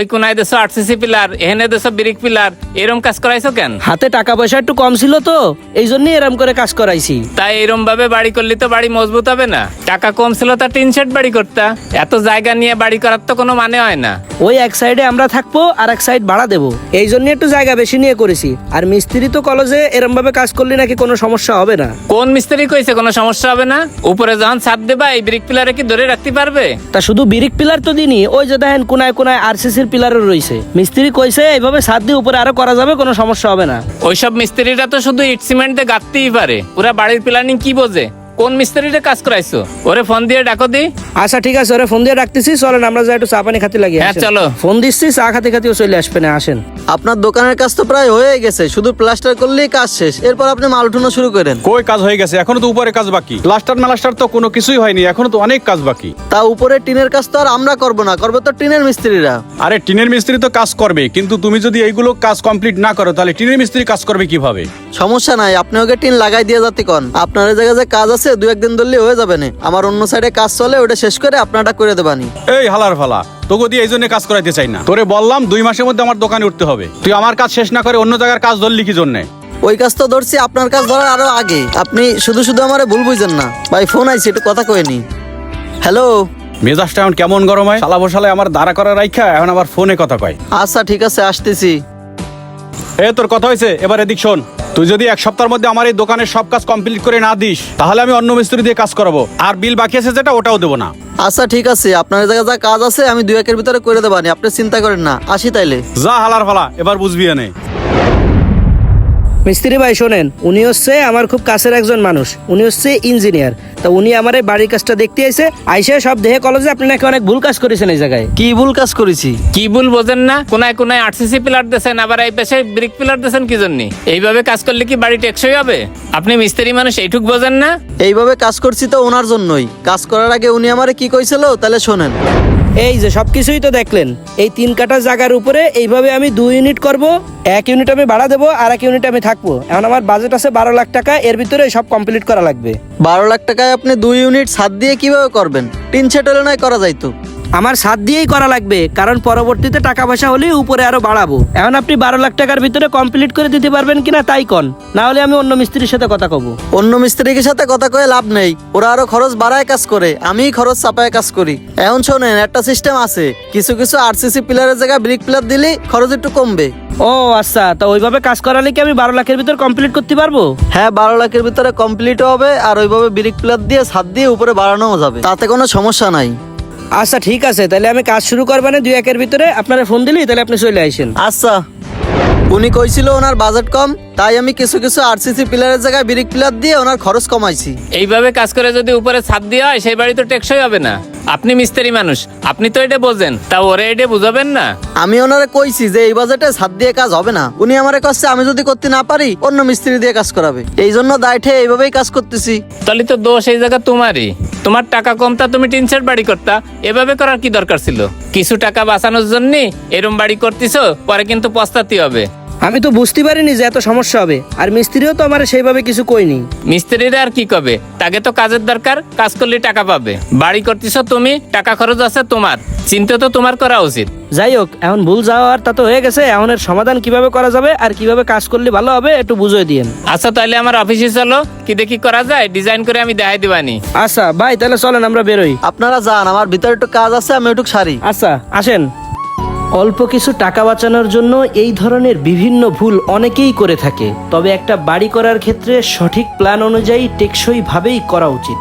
ওই কোনায় দেশো আরসিসি পিলার দেশো ব্রিক পিলার এরম কাজ করাইছো কেন? হাতে টাকা পয়সা একটু কম ছিল তো এই জন্যই এরম করে কাজ করাইছি। তাই এরম ভাবে বাড়ি করলে তো বাড়ি মজবুত হবে না। টাকা কম ছিল তা টিন শেড বাড়ি করতা। এত জায়গা নিয়ে বাড়ি করার তো কোনো মানে হয় না। ওই এক সাইডে আমরা থাকব আর এক সাইড ভাড়া দেবো। এই জন্য একটু জায়গা বেশি নিয়ে করেছি। আর মিস্ত্রি তো কলেজে এরম ভাবে কাজ করলে নাকি কোনো সমস্যা হবে না। কোন মিস্ত্রি কইছে কোনো সমস্যা হবে না? উপরে যখন ছাদ দেবা এই ব্রিক পিলারে কি ধরে রাখতে পারবে? তা শুধু বিরিক পিলার তো দিনই। ওই যে দেখেন কোনায় কোনায় আরসিসির পিলারও রয়েছে। মিস্ত্রি কইছে, এইভাবে ছাদ দিয়ে উপরে আরও করা যাবে, কোনো সমস্যা হবে না। ওইসব মিস্ত্রিরা তো শুধু ইট সিমেন্টে গাঁথতেই পারে। পুরা বাড়ির প্ল্যানিং কি বোঝে? কোন মিস্ত্রিটা কাজ করাইছো? ওরে ফোন দিয়ে ডাকো দি। আচ্ছা ঠিক আছে ওরে ফোন দিয়ে ডাকতেছি চলেন আমরা যাই একটু চা পানি খাতে লাগি হ্যাঁ, চলো। ফোন দিচ্ছি চা খাতে খাতেও চলে আসবে না আসেন। আপনার দোকানের কাজ তো প্রায় হয়ে গেছে শুধু প্লাস্টার করলেই কাজ শেষ এরপর আপনি মাল উঠানো শুরু করেন। কই কাজ হয়ে গেছে? এখনও তো উপরে কাজ বাকি। প্লাস্টার মালাস্টার তো কোনো কিছুই হয়নি এখনও তো অনেক কাজ বাকি। তা উপরে টিনের কাজ তো আর আমরা করব না করবে তো টিনের মিস্ত্রিরা। আরে টিনের মিস্ত্রি তো কাজ করবে কিন্তু তুমি যদি এইগুলো কাজ কমপ্লিট না করো তাহলে টিনের মিস্ত্রি কাজ করবে কীভাবে? সমস্যা নাই আপনি ওকে টিন লাগাই দিয়ে যাতে কন। আপনার জায়গায় যে কাজ আছে দু একদিন ধরলে হয়ে যাবে না। আমার অন্য সাইডে কাজ চলে ওটা শেষ করে আপনারটা করে দেবানি। এই হালার ফালা তোকে দিয়ে এই জন্য কাজ করাইতে চাই না। তোরে বললাম দুই মাসের মধ্যে আমার দোকানে উঠতে হবে। তুই আমার কাজ শেষ না করে অন্য জায়গার কাজ ধরলি কি জন্যে? ওই কাজ তো ধরছি আপনার কাজ ধরার আরও আগে। আপনি শুধু শুধু আমারে ভুল বুঝেন না। ভাই ফোন আইছে একটু কথা কইনি হ্যালো মেজাজটা এখন কেমন গরম হয়? সালা বসালে আমার দাঁড়া করা রাইখা এখন আবার ফোনে কথা কয়। আচ্ছা ঠিক আছে আসতেছি। এ তোর কথা হয়েছে এবার এদিক শোন। তুই যদি এক সপ্তাহের মধ্যে আমার এই দোকানের সব কাজ কমপ্লিট করে না দিস তাহলে আমি অন্য মিস্ত্রি দিয়ে কাজ করাবো। আর বিল বাকি আছে যেটা ওটাও দেবো না। আচ্ছা ঠিক আছে। আপনার জায়গায় যা কাজ আছে আমি দুই একের ভিতরে করে দেবানি আপনি চিন্তা করেন না। আসি তাইলে। যা হালার ফালা এবার বুঝবি এনে। মিস্ত্রি ভাই শোনেন উনি হচ্ছে আমার খুব কাছের একজন মানুষ। উনি হচ্ছে ইঞ্জিনিয়ার তা উনি আমার এই বাড়ির কাজটা দেখতে আইছে আইসে সব দেহে কলেজে আপনি নাকি অনেক ভুল কাজ করেছেন এই জায়গায়। কি ভুল কাজ করেছি? কি ভুল বোঝেন না কোনায় কোনায় আরসিসি পিলার দেন আবার এই পেশে ব্রিক পিলার দেন কি জন্য? এইভাবে কাজ করলে কি বাড়ি টেকসই হবে? আপনি মিস্ত্রি মানুষ এইটুক বোঝেন না? এইভাবে কাজ করছি তো ওনার জন্যই। কাজ করার আগে উনি আমারে কি কইছিল তাহলে শোনেন। এই যে সবকিছুই তো দেখলেন, এই তিন কাটা জায়গার উপরে এইভাবে আমি দুই ইউনিট করব, এক ইউনিট আমি ভাড়া দেবো আর এক ইউনিট আমি থাকব। এখন আমার বাজেট আছে বারো লাখ টাকা, এর ভিতরে সব কমপ্লিট করা লাগবে। বারো লাখ টাকায় আপনি দুই ইউনিট সাত দিয়ে কীভাবে করবেন? টিন সেটেলে নয় করা যাইতো। আমার সাত দিয়েই করা লাগবে কারণ পরবর্তীতে টাকা পয়সা হলেই উপরে আরও বাড়াবো। এখন আপনি বারো লাখ টাকার ভিতরে কমপ্লিট করে দিতে পারবেন কিনা তাই কন না হলে আমি অন্য মিস্ত্রির সাথে কথা কব। অন্য মিস্ত্রির সাথে কথা কয়ে লাভ নেই ওরা আরও খরচ বাড়ায় কাজ করে আমি খরচ চাপায় কাজ করি। এখন শোনেন একটা সিস্টেম আছে কিছু কিছু আরসিসি পিলারের জায়গায় ব্রিক পিলার দিলে খরচ একটু কমবে। ও আচ্ছা তা ওইভাবে কাজ করালে কি আমি বারো লাখের ভিতর কমপ্লিট করতে পারব? হ্যাঁ বারো লাখের ভিতরে কমপ্লিট হবে আর ওইভাবে ব্রিক পিলার দিয়ে ছাদ দিয়ে উপরে বাড়ানোও যাবে। তাতে কোনো সমস্যা নাই। আচ্ছা ঠিক আছে। তাহলে আমি কাজ শুরু করবেন দুই একের ভিতরে। আপনারা ফোন দিলি তাহলে আপনি চলে আসেন। আচ্ছা। উনি কইছিল ওনার বাজেট কম। তাই আমি কিছু কিছু আরসিসি পিলারের জায়গায় ব্রিক পিলার দিয়ে ওনার খরচ কমাইছি। এইভাবে কাজ করে যদি উপরে ছাদ দেওয়া হয় সেই বাড়ি তো টেকসই হবে না। আপনি মিস্ত্রি মানুষ আপনি তো এটা বোঝেন তা ওরে এটা বুঝাবেন না। আমি ওনারে কইছি যে এই বাজেটে ছাদ দিয়ে কাজ হবে না। উনি আমারে কচ্ছে আমি যদি করতে না পারি অন্য মিস্ত্রি দিয়ে কাজ করাবে। এই জন্য দায়ঠে এইভাবেই কাজ করতেছি। তাহলে তো দোষ এই জায়গা তোমারই। তোমার টাকা কমতা তুমি টিন শেড বাড়ি করতা। এভাবে করার কি দরকার ছিল? কিছু টাকা বাঁচানোর জন্য এরম বাড়ি করতেছো পরে কিন্তু পস্তাতে হবে। আমি তো বুঝতে পারিনি যে এত সমস্যা হবে। আর মিস্ত্রিও তো আমার সেইভাবে কিছু কইনি। মিস্ত্রিরা আর কি কবে? তাকে তো কাজের দরকার কাজ করলে টাকা পাবে। বাড়ি করতেছো তুমি টাকা খরচ আছে তোমার। চিন্তা তো তোমার করা উচিত। যাই হোক এখন ভুল যাওয়ার তা তো হয়ে গেছে। এখন এর সমাধান কীভাবে করা যাবে আর কীভাবে কাজ করলে ভালো হবে একটু বুঝিয়ে দিয়েন। আচ্ছা তাহলে আমার অফিসে চলো। কি দেখি করা যায়? ডিজাইন করে আমি দেখাই দিবানি। আচ্ছা ভাই তাহলে চলেন আমরা বেরোই। আপনারা যান আমার ভিতরে একটু কাজ আছে আমি একটু সারি। আচ্ছা আসেন। অল্প কিছু টাকা বাঁচানোর জন্য এই ধরনের বিভিন্ন ভুল অনেকেই করে থাকে, তবে একটা বাড়ি করার ক্ষেত্রে সঠিক প্ল্যান অনুযায়ী টেকসই ভাবেই করা উচিত।